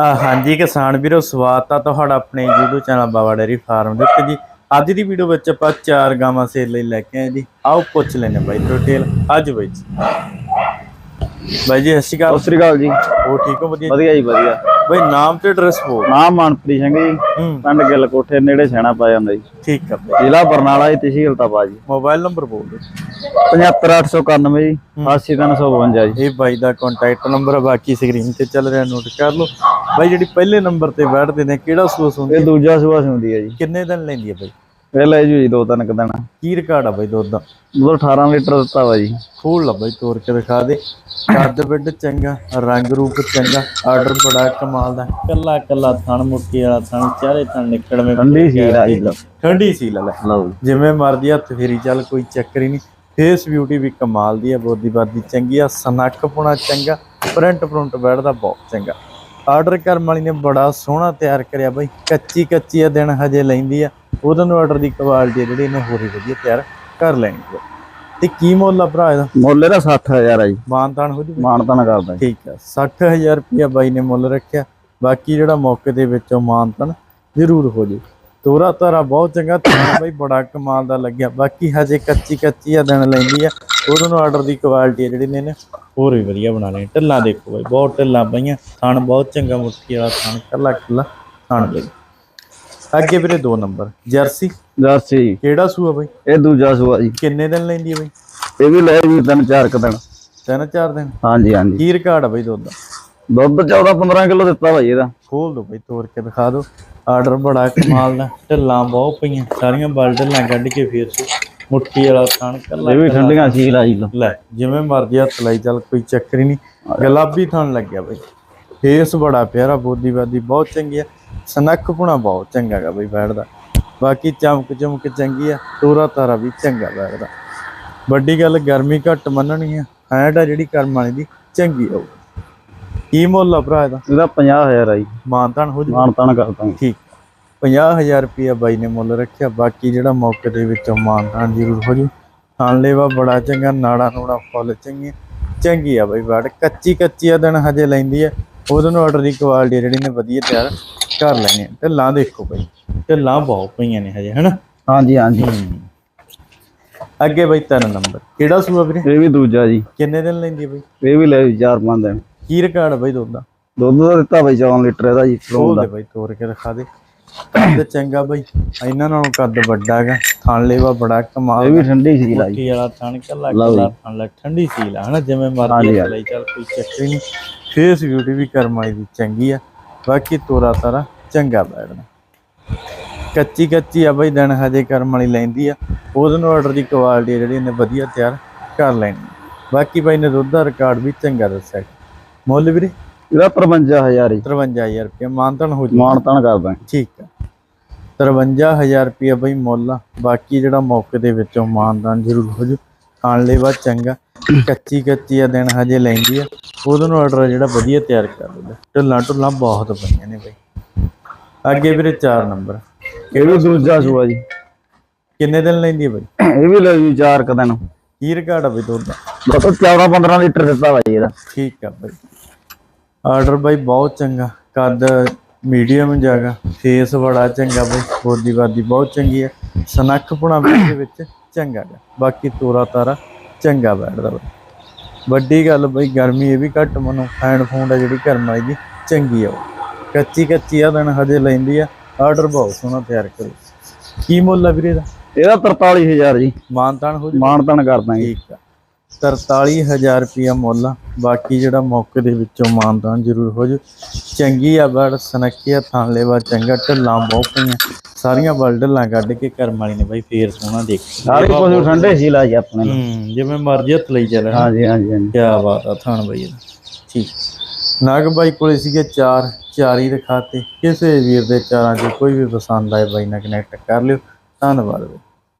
ਹਾਂਜੀ ਕਿਸਾਨ ਵੀਰੋ ਸਵਾਗਤ ਆ ਤੁਹਾਡਾ ਆਪਣੇ YouTube channel Baba dairy farm ਦੇ ਉੱਤੇ ਜੀ। ਅੱਜ ਦੀ ਵੀਡੀਓ ਵਿੱਚ ਆਪਾਂ ਚਾਰ ਗਾਵਾਂ ਸੇਲ ਲਈ ਲੈ ਕੇ ਆਏ ਜੀ। ਆਓ ਪੁੱਛ ਲੈਣੇ ਬਾਈ ਡਿਟੇਲ ਅੱਜ ਬਾਈ ਜੀ। ਬਾਈ ਜੀ ਸਤਿ ਸ਼੍ਰੀ ਅਕਾਲ। ਸਤਿ ਸ੍ਰੀ ਅਕਾਲ ਜੀ। ਉਹ ਠੀਕ ਹੋ? ਵਧੀਆ ਵਧੀਆ ਜੀ ਵਧੀਆ। ਬਾਈ ਨਾਮ ਤੇ ਐਡਰੈਸ ਬੋਲ। ਨਾਮ ਮਨਪ੍ਰੀਤ ਸਿੰਘ ਜੀ। ਹੂੰ। ਪਿੰਡ ਗਿੱਲ ਕੋਠੇ ਨੇੜੇ ਸੈਣਾ ਪਾ ਜਾਂਦਾ ਜੀ। ਠੀਕ ਆ ਬਾਈ। ਜ਼ਿਲ੍ਹਾ ਬਰਨਾਲਾ ਜੀ ਤਹਿਸੀਲ ਤਾਬਾ ਜੀ। ਮੋਬਾਈਲ ਨੰਬਰ ਬੋਲ ਦਿਓ। 75891 ਜੀ 80352 ਜੀ। ਇਹ ਬਾਈ ਦਾ ਕੰਟੈਕਟ ਨੰਬਰ ਹੈ ਬਾਕੀ ਸਕਰੀਨ ਤੇ ਚੱਲ ਰਿਹਾ ਨੋਟ ਕਰ ਲਓ। ਬਾਈ ਜਿਹੜੀ ਪਹਿਲੇ ਨੰਬਰ ਤੇ ਬੈਠਦੇ ਨੇ ਕਿਹੜਾ ਸੂਸ ਹੁੰਦੀ ਇਹ ਦੂਜਾ ਸੂਆ ਹੁੰਦੀ ਹੈ ਜੀ। ਕਿੰਨੇ ਦਿਨ ਲੈਂਦੀ ਹੈ ਬਾਈ? ਇਹ ਲੈ ਜੀ ਦੋ ਤਿੰਨ ਕੁ ਦਿਨ। ਕੀ ਰਿਕਾਰਡ ਆ ਬਾਈ ਦੁੱਧ ਦਾ? ਦੁੱਧ 18 ਲੀਟਰ ਦਿੱਤਾ ਵਾ ਜੀ। ਖੋਲ ਲਾ ਬਾਈ ਤੋੜ ਕੇ ਦਿਖਾ ਦੇ। ਕੱਦ ਬਿੱਡ ਚੰਗਾ ਰੰਗ ਰੂਪ ਚੰਗਾ ਆਰਡਰ ਬੜਾ ਕਮਾਲ ਦਾ ਕੱਲਾ ਕੱਲਾ ਥਣ ਮੁੱਕੀ ਵਾਲਾ ਥਣ ਚਾਰੇ ਥਣ ਨਿਕੜਵੇਂ ਠੰਡੀ ਸੀ ਰਾਈ ਲਓ। ਠੰਡੀ ਸੀ ਲੈ ਲੈ। ਲਓ ਜੀ। ਜਿਵੇਂ ਮਰਦੀ ਹੱਥ ਫੇਰੀ ਚੱਲ ਕੋਈ ਚੱਕਰ ਹੀ ਨਹੀਂ। ਫੇਸ ਬਿਊਟੀ ਵੀ ਕਮਾਲ ਦੀ ਹੈ ਬੋਦੀ ਬਾਦੀ ਚੰਗੀ ਆ ਸਨੱਖ ਪੁਣਾ ਚੰਗਾ ਪ੍ਰਿੰਟ ਪ੍ਰਿੰਟ ਬੈਠਦਾ ਬਹੁਤ ਚੰਗਾ। ਆਰਡਰ ਕਰਨ ਵਾਲੀ ਨੇ ਬੜਾ ਸੋਹਣਾ ਤਿਆਰ ਕਰਿਆ ਬਾਈ। ਕੱਚੀ ਕੱਚੀ ਆ ਦਿਨ ਹਜੇ ਲੈਂਦੀ ਆ। ਉਹਦੋਂ ਨੂੰ ਆਰਡਰ ਦੀ ਕੁਆਲਿਟੀ ਜਿਹੜੀ ਇਹਨੇ ਹੋਰ ਹੀ ਵਧੀਆ ਤਿਆਰ ਕਰ ਲੈਣੀ ਆ। ਤੇ ਕੀ ਮੁੱਲ ਆ ਭਰਾ ਇਹਦਾ? ਮੁੱਲ ਇਹਦਾ 60000 ਆ ਜੀ। ਮਾਨਤਾਨ ਹੋ ਜੂ ਮਾਨਤਨ ਕਰਦਾ ਠੀਕ ਆ 60000 ਰੁਪਇਆ ਬਾਈ ਨੇ ਮੁੱਲ ਰੱਖਿਆ। ਬਾਕੀ ਜਿਹੜਾ ਮੌਕੇ ਦੇ ਵਿੱਚੋਂ ਮਾਨਤਨ ਜ਼ਰੂਰ ਹੋ ਜੂ। ਤੋਰਾ ਤਾਰਾ ਬਹੁਤ ਚੰਗਾ ਤੁਹਾਨੂੰ ਬਾਈ ਬੜਾ ਕਮਾਲ ਦਾ ਲੱਗਿਆ। ਬਾਕੀ ਹਜੇ ਕੱਚੀ ਕੱਚੀ ਆ ਦਿਨ ਲੈਂਦੀ ਆ। ਉਹਦੋਂ ਨੂੰ ਆਰਡਰ ਦੀ ਕੁਆਲਿਟੀ ਜਿਹੜੀ ਨੇ ਹੋਰ ਵੀ ਵਧੀਆ ਬਣਾ ਲਈ ਢਿੱਲਾਂ ਦੇਖੋ ਬਾਈ ਬਹੁਤ ਢਿੱਲਾਂ ਪਈਆਂ। ਥਣ ਬਹੁਤ ਚੰਗਾ ਮੁੱਠੀ ਵਾਲਾ ਥਣ ਕੱਲਾ ਕੱਲਾ ਥਣ ਬਈ। ਅੱਗੇ ਵੀਰੇ ਦੋ ਨੰਬਰ ਜਰਸੀ। ਜਰਸੀ ਕਿਹੜਾ ਸੂਆ ਬਾਈ? ਇਹ ਦੂਜਾ ਸੂਆ ਜੀ। ਕਿੰਨੇ ਦਿਨ ਲੈਂਦੀ ਬਾਈ? ਇਹ ਵੀ ਲੈ ਜੀ ਤਿੰਨ ਚਾਰ ਕੁ ਦਿਨ। ਤਿੰਨ ਚਾਰ ਦਿਨ? ਹਾਂਜੀ ਹਾਂਜੀ। ਕੀ ਰਿਕਾਰਡ ਆ ਬਾਈ ਦੁੱਧ ਦਾ? ਦੁੱਧ 14 15 ਕਿਲੋ ਦਿੱਤਾ ਜੀ ਇਹਦਾ। ਖੋਲ ਦੋ ਬਈ ਤੋੜ ਕੇ ਦਿਖਾ ਦਿਓ ਆਰਡਰ ਬੜਾ ਕਮਾਲ ਦਾ। ਢਿੱਲਾਂ ਬਹੁਤ ਪਈਆਂ ਸਾਰੀਆਂ ਬਲ ਢਿੱਲਾਂ ਕੱਢ ਕੇ ਫੇਰ ਸੀ ਮੁੱਠੀ ਵਾਲਾ ਥਣ ਕੱਲਾ ਇਹ ਵੀ ਠੰਡੀਆਂ ਸੀ ਲਾ ਜੀ ਲਓ। ਲੈ ਜਿਵੇਂ ਮਰਜ਼ੀ ਹੱਥ ਲਾਈ ਚੱਲ ਕੋਈ ਚੱਕਰ ਹੀ ਨਹੀਂ। ਗੁਲਾਬੀ ਥਣ ਲੱਗਿਆ ਬਈ। ਫੇਸ ਬੜਾ ਪਿਆਰਾ ਬੋਦੀ ਬਾਦੀ ਬਹੁਤ ਚੰਗੀ ਆ। ਸਨੱਖ ਪੁਣਾ ਬਹੁਤ ਚੰਗਾ ਗਾ ਬਈ ਬੈਠਦਾ। ਬਾਕੀ ਚਮਕ ਚਮਕ ਚੰਗੀ ਆ ਤੋਰਾ ਤਾਰਾ ਵੀ ਚੰਗਾ ਬੈਠਦਾ। ਵੱਡੀ ਗੱਲ ਗਰਮੀ ਘੱਟ ਮੰਨਣੀ ਆ। ਹੈਂਡ ਆ ਜਿਹੜੀ ਕਰਮ ਵਾਲੀ ਦੀ ਚੰਗੀ ਆਉ ਕੀ ਮੁੱਲ ਆ ਭਰਾ ਇਹਦਾ? ਇਹਦਾ 50000 ਆ ਜੀ। ਮਾਨਤਾਨ ਹੋ ਜੂ। ਮਾਨਤਨ ਕਰਦਾ ਜੀ ਠੀਕ। 50000 ਰੁਪਇਆ ਬਾਈ ਨੇ ਮੁੱਲ ਰੱਖਿਆ ਬਾਕੀ ਜਿਹੜਾ ਮੌਕੇ ਦੇ ਵਿੱਚੋਂ ਮਾਨਤਾਨ ਜ਼ਰੂਰ ਹੋ ਜੂ। ਖਾਣ ਲੈਵਾ ਬੜਾ ਚੰਗਾ ਨਾੜਾ ਨੂੜਾ ਫੁੱਲ ਚੰਗੀ ਚੰਗੀ ਆ ਬਾਈ ਬਾੜ ਕੱਚੀ ਕੱਚੀ ਆ ਦਿਨ ਹਜੇ ਲੈਂਦੀ ਆ। ਉਹਦੋਂ ਨੂੰ ਆਰਡਰ ਦੀ ਕੁਆਲਿਟੀ ਜਿਹੜੀ ਨੇ ਵਧੀਆ ਤਿਆਰ ਕਰ ਲੈਣੀ ਤੇ ਲਾਂ ਦੇਖੋ ਬਾਈ ਤੇ ਲਾਂ ਬਹੁਤ ਪਈਆਂ ਨੇ ਹਜੇ ਹਨਾ? ਹਾਂਜੀ ਹਾਂਜੀ। ਅੱਗੇ ਬਾਈ ਤਿੰਨ ਨੰਬਰ। ਕਿਹੜਾ ਸੂਆ ਵੀਰੇ? ਇਹ ਵੀ ਦੂਜਾ ਜੀ। ਕਿੰਨੇ ਦਿਨ ਲੈਂਦੀ ਆ ਬਾਈ? ਇਹ ਵੀ ਲੈ ਜੀ ਚਾਰ ਪੰਜ ਦਿਨ। ਕੀ ਰਿਕਾਰਡ ਬਾਈ ਦੁੱਧ ਦਾ? ਦੁੱਧ ਦਾ ਦਿੱਤਾ ਬਈ 14 ਲੀਟਰ ਇਹਦਾ ਜੀ ਦਾ ਦੇ। ਬਾਈ ਤੋੜ ਕੇ ਦਿਖਾ ਦੇ। ਕੱਦ ਚੰਗਾ ਬਾਈ। ਇਹਨਾਂ ਨਾਲੋਂ ਕੱਦ ਵੱਡਾ ਹੈਗਾ। ਥਣ ਲੈਵਾ ਬੜਾ ਕਮਾਲ ਇਹ ਵੀ ਠੰਡੀ ਸੀ ਲਾ ਜੀ। ਮੁੱਠੀ ਵਾਲਾ ਥਣ ਕੱਲਾ ਕੱਲਾ ਥਣ ਲੈ ਠੰਡੀ ਸੀਲ ਆ ਹਨਾ? ਜਿਵੇਂ ਹਾਂਜੀ, ਮਰਜ਼ੀ ਹਾਂਜੀ। ਲਈ ਚੱਲ ਕੋਈ ਚੱਕਰ ਹੀ ਨਹੀਂ ਫੇਸ ਬਿਊਟੀ ਵੀ ਕਰਮਾਈ ਦੀ ਚੰਗੀ ਆ। ਬਾਕੀ ਤੋਰਾ ਤਾਰਾ ਚੰਗਾ ਬੈਠਣਾ ਕੱਚੀ ਕੱਚੀ ਆ ਬਈ ਦਿਨ ਹਜੇ ਕਰਮ ਵਾਲੀ ਲੈਂਦੀ ਆ। ਉਹਦੇ ਨੂੰ ਆਰਡਰ ਦੀ ਕੁਆਲਿਟੀ ਜਿਹੜੀ ਇਹਨੇ ਵਧੀਆ ਤਿਆਰ ਕਰ ਲੈਣੀ। ਬਾਕੀ ਬਾਈ ਨੇ ਦੁੱਧ ਦਾ ਰਿਕਾਰਡ ਵੀ ਚੰਗਾ ਦੱਸਿਆ। ਮੁੱਲ ਵੀਰੇ? ਇਹਦਾ 55000 ਜੀ 53000 ਰੁਪਏ ਮਾਨਤਨ ਹੋ ਜੂ ਮਾਨਤਨ ਕਰਦਾ। ਠੀਕ 53000 ਰੁਪਏ ਬਈ ਮੁੱਲ ਆ। ਬਾਕੀ ਜਿਹੜਾ ਮੌਕੇ ਦੇ ਵਿੱਚੋਂ ਮਾਨਦਾਨ ਜ਼ਰੂਰ ਹੋ ਜੂ ਖਾਣ ਲਈ ਬਾਅਦ ਚੰਗਾ। ਕੱਚੀ ਕੱਚੀ ਆ ਦਿਨ ਹਜੇ ਲੈਂਦੀ ਆ। ਉਹਦੋਂ ਨੂੰ ਆਰਡਰ ਜਿਹੜਾ ਵਧੀਆ ਤਿਆਰ ਕਰ ਦਿੰਦਾ। ਢੁੱਲਾਂ ਢੁੱਲਾਂ ਬਹੁਤ ਪਈਆਂ ਨੇ ਬਈ। ਅੱਗੇ ਵੀਰੇ 4 ਨੰਬਰ। ਇਹ ਵੀ ਦੂਜਾ ਸੂਆ ਜੀ। ਕਿੰਨੇ ਦਿਨ ਲੈਂਦੀ ਆ ਬਈ? ਇਹ ਵੀ ਲੈ ਜੀ ਚਾਰ ਕੁ ਦਿਨ। ਕੀ ਰਿਕਾਰਡ ਆ ਬਈ ਦਾ ਬਸ 14 15 ਲੀਟਰ ਦਿੱਤਾ ਜੀ ਇਹਦਾ। ਠੀਕ ਆ ਬਈ। ਆਰਡਰ ਬਾਈ ਬਹੁਤ ਚੰਗਾ। ਕੱਦ ਮੀਡੀਅਮ ਜਗਾ ਫੇਸ ਬੜਾ ਚੰਗਾ ਬਈ ਬੋਦੀ ਬਾਦੀ ਬਹੁਤ ਚੰਗੀ ਹੈ ਸਨੱਖ ਪੁਣਾ ਵੀ ਇਹਦੇ ਵਿੱਚ ਚੰਗਾ ਗਾ। ਬਾਕੀ ਤੋਰਾ ਤਾਰਾ ਚੰਗਾ ਬੈਠਦਾ ਬਈ। ਵੱਡੀ ਗੱਲ ਬਈ ਗਰਮੀ ਇਹ ਵੀ ਘੱਟ ਮਨੋ। ਫੈਨ ਫੂੰਡ ਆ ਜਿਹੜੀ ਕਰਮ ਆਈ ਦੀ ਚੰਗੀ ਆ ਕੱਚੀ ਕੱਚੀ ਆ ਦਿਨ ਹਜੇ ਲੈਂਦੀ ਆ। ਆਰਡਰ ਬਹੁਤ ਸੋਹਣਾ ਤਿਆਰ ਕਰੂ। ਕੀ ਮੁੱਲ ਆ ਵੀਰੇ ਦਾ ਇਹਦਾ 43000 ਜੀ। ਮਾਨਤਾਨ ਹੋ ਜੂ। ਮਾਨਤਨ ਕਰਦਾ ਜੀ। ਠੀਕ ਆ। 43000 ਰੁਪਿਆ ਮੁੱਲ ਆ। ਬਾਕੀ ਜਿਹੜਾ ਮੌਕੇ ਦੇ ਵਿੱਚੋਂ ਮਾਨਦਾਨ ਜ਼ਰੂਰ ਹੋ ਜੂ ਚੰਗੀ ਆ ਬੜ ਸਨੱਖੀਆ ਥਾਂ ਲੈਵਾ ਚੰਗਾ ਢੱਲਾਂ ਬਹੁਤ ਪਈਆਂ। ਸਾਰੀਆਂ ਬਲ ਢੱਲਾਂ ਕੱਢ ਕੇ ਕਰਮ ਵਾਲੀ ਨੇ ਬਾਈ ਫੇਰ ਸੋਹਣਾ ਦੇਖ ਸਾਰੇ ਪਸ਼ੂ ਠੰਡੇ ਸੀ ਲਾ ਜੀ ਆਪਣੇ ਨੂੰ। ਹੂੰ ਜਿਵੇਂ ਮਰਜ਼ੀ ਹੱਥ ਲਈ ਚੱਲ ਹਾਂਜੀ ਹਾਂਜੀ ਹਾਂਜੀ। ਕਿਆ ਬਾਤ ਆ ਥਾਣ ਬਾਈ ਠੀਕ। ਨਾਗ ਬਾਈ ਕੋਲੇ ਸੀਗੇ ਚਾਰ ਚਾਰ ਹੀ ਦਿਖਾਤੇ ਕਿਸੇ ਵੀਰ ਦੇ ਚਾਰਾਂ 'ਚ ਕੋਈ ਵੀ ਪਸੰਦ ਆਏ ਬਾਈ ਨਾਲ ਕਨੈਕਟ ਕਰ ਲਿਓ। ਧੰਨਵਾਦ